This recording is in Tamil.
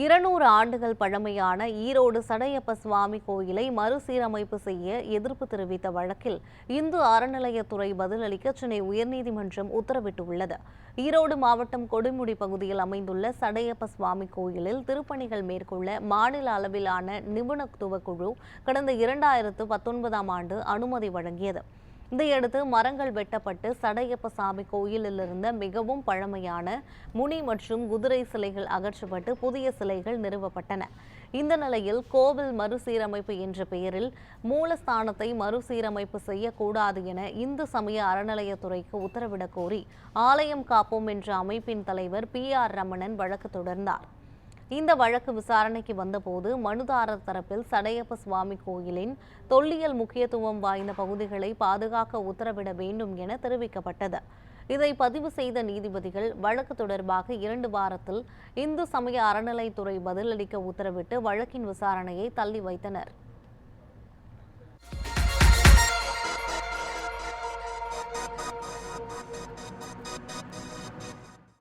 இருநூறு ஆண்டுகள் பழமையான ஈரோடு சடையப்ப சுவாமி கோயிலை மறுசீரமைப்பு செய்ய எதிர்ப்பு தெரிவித்த வழக்கில் இந்து அறநிலையத்துறை பதிலளிக்க சென்னை உயர்நீதிமன்றம் உத்தரவிட்டுள்ளது. ஈரோடு மாவட்டம் கொடுமுடி பகுதியில் அமைந்துள்ள சடையப்ப சுவாமி கோயிலில் திருப்பணிகள் மேற்கொள்ள மாநில அளவிலான நிபுணத்துவ குழு கடந்த இரண்டாயிரத்து பத்தொன்பதாம் ஆண்டு அனுமதி வழங்கியது. இதையடுத்து மரங்கள் வெட்டப்பட்டு சடையப்ப சாமி கோயிலில் இருந்த மிகவும் பழமையான முனி மற்றும் குதிரை சிலைகள் அகற்றப்பட்டு புதிய சிலைகள் நிறுவப்பட்டன. இந்த நிலையில் கோவில் மறுசீரமைப்பு என்ற பெயரில் மூலஸ்தானத்தை மறுசீரமைப்பு செய்யக்கூடாது என இந்து சமய அறநிலையத்துறைக்கு உத்தரவிடக் கோரி ஆலயம் காப்போம் என்ற அமைப்பின் தலைவர் பி ஆர் ரமணன் வழக்கு தொடர்ந்தார். இந்த வழக்கு விசாரணைக்கு வந்தபோது மனுதாரர் தரப்பில் சடையப்ப சுவாமி கோயிலின் தொல்லியல் முக்கியத்துவம் வாய்ந்த பகுதிகளை பாதுகாக்க உத்தரவிட வேண்டும் என தெரிவிக்கப்பட்டது. இதை பதிவு செய்த நீதிபதிகள் வழக்கு தொடர்பாக இரண்டு வாரத்தில் இந்து சமய அறநிலைத்துறை பதிலளிக்க உத்தரவிட்டு வழக்கின் விசாரணையை தள்ளி வைத்தனர்.